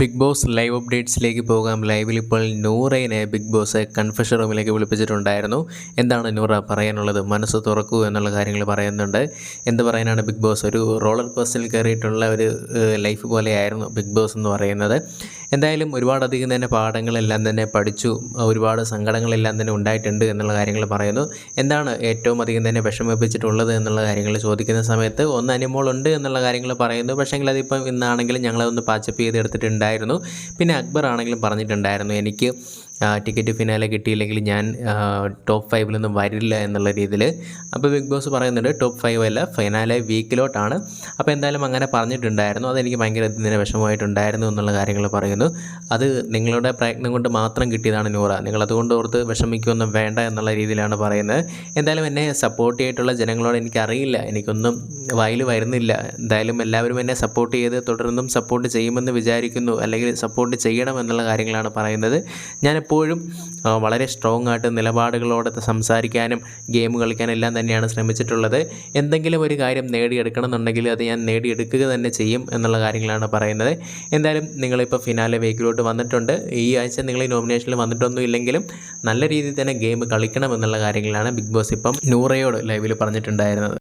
Big boss live അപ്ഡേറ്റ്സിലേക്ക് പോകാം. ലൈവിൽ ഇപ്പോൾ നൂറയിനെ ബിഗ് ബോസ് കൺഫഷൻ റൂമിലേക്ക് വിളിപ്പിച്ചിട്ടുണ്ടായിരുന്നു. എന്താണ് നൂറ പറയാനുള്ളത്? മനസ്സ് തുറക്കൂ എന്നുള്ള കാര്യങ്ങൾ പറയുന്നുണ്ട്. എന്ത് പറയാനാണ് ബിഗ് ബോസ് ഒരു റോളർ കോസ്റ്റിൽ കയറിയിട്ടുള്ള ഒരു ലൈഫ് പോലെയായിരുന്നു ബിഗ് ബോസ് എന്ന് പറയുന്നത്. എന്തായാലും ഒരുപാടധികം തന്നെ പാഠങ്ങളെല്ലാം തന്നെ പഠിച്ചു ഒരുപാട് സങ്കടങ്ങളെല്ലാം തന്നെ ഉണ്ടായിട്ടുണ്ട് എന്നുള്ള കാര്യങ്ങൾ പറയുന്നു. എന്താണ് ഏറ്റവും അധികം തന്നെ വിഷമിപ്പിച്ചിട്ടുള്ളത് എന്നുള്ള കാര്യങ്ങൾ ചോദിക്കുന്ന സമയത്ത് ഒന്ന് അനിമോൾ ഉണ്ട് എന്നുള്ള കാര്യങ്ങൾ പറയുന്നു. പക്ഷേങ്കിൽ അതിപ്പം ഇന്നാണെങ്കിലും ഞങ്ങളതൊന്ന് പാച്ചപ്പ് ചെയ്ത് എടുത്തിട്ടുണ്ടായിരുന്നു പിന്നെ അക്ബർ ആണെങ്കിലും പറഞ്ഞിട്ടുണ്ടായിരുന്നു എനിക്ക് ആ, ടിക്കറ്റ് ഫിനാലെ കിട്ടിയില്ലെങ്കിൽ ഞാൻ ടോപ്പ് ഫൈവിൽ നിന്നും വരില്ല എന്നുള്ള രീതിയിൽ. അപ്പോൾ ബിഗ് ബോസ് പറയുന്നുണ്ട് ടോപ്പ് ഫൈവ് അല്ല ഫൈനാലെ വീക്കിലോട്ടാണ്. അപ്പോൾ എന്തായാലും അങ്ങനെ പറഞ്ഞിട്ടുണ്ടായിരുന്നു. അതെനിക്ക് ഭയങ്കര ഇതിന് വിഷമമായിട്ടുണ്ടായിരുന്നു എന്നുള്ള കാര്യങ്ങൾ പറയുന്നു. അത് നിങ്ങളുടെ പ്രയത്നം കൊണ്ട് മാത്രം കിട്ടിയതാണ് നൂറ. നിങ്ങൾ അതുകൊണ്ട് ഓർത്ത് വിഷമിക്കുമൊന്നും വേണ്ട എന്നുള്ള രീതിയിലാണ് പറയുന്നത്. എന്തായാലും എന്നെ സപ്പോർട്ട് ചെയ്തിട്ടുള്ള ജനങ്ങളോട് എനിക്കറിയില്ല. എനിക്കൊന്നും വായിൽ വരുന്നില്ല. എന്തായാലും എല്ലാവരും എന്നെ സപ്പോർട്ട് ചെയ്ത് തുടർന്നും സപ്പോർട്ട് ചെയ്യുമെന്ന് വിചാരിക്കുന്നു. അല്ലെങ്കിൽ സപ്പോർട്ട് ചെയ്യണം എന്നുള്ള കാര്യങ്ങളാണ് പറയുന്നത്. ഞാൻ എപ്പോഴും വളരെ സ്ട്രോങ് ആയിട്ട് നിലപാടുകളോടെ സംസാരിക്കാനും ഗെയിം കളിക്കാനും എല്ലാം തന്നെയാണ് ശ്രമിച്ചിട്ടുള്ളത്. എന്തെങ്കിലും ഒരു കാര്യം നേടിയെടുക്കണം എന്നുണ്ടെങ്കിൽ അത് ഞാൻ നേടിയെടുക്കുക തന്നെ ചെയ്യും എന്നുള്ള കാര്യങ്ങളാണ് പറയുന്നത്. എന്തായാലും നിങ്ങളിപ്പോൾ ഫിനാലെ വേക്കിലോട്ട് വന്നിട്ടുണ്ട്. ഈ ആഴ്ച നിങ്ങൾ ഈ നോമിനേഷനിൽ വന്നിട്ടൊന്നും ഇല്ലെങ്കിലും നല്ല രീതിയിൽ തന്നെ ഗെയിം കളിക്കണം എന്നുള്ള കാര്യങ്ങളാണ് ബിഗ് ബോസ് ഇപ്പം നൂറയോട് ലൈവിൽ പറഞ്ഞിട്ടുണ്ടായിരുന്നത്.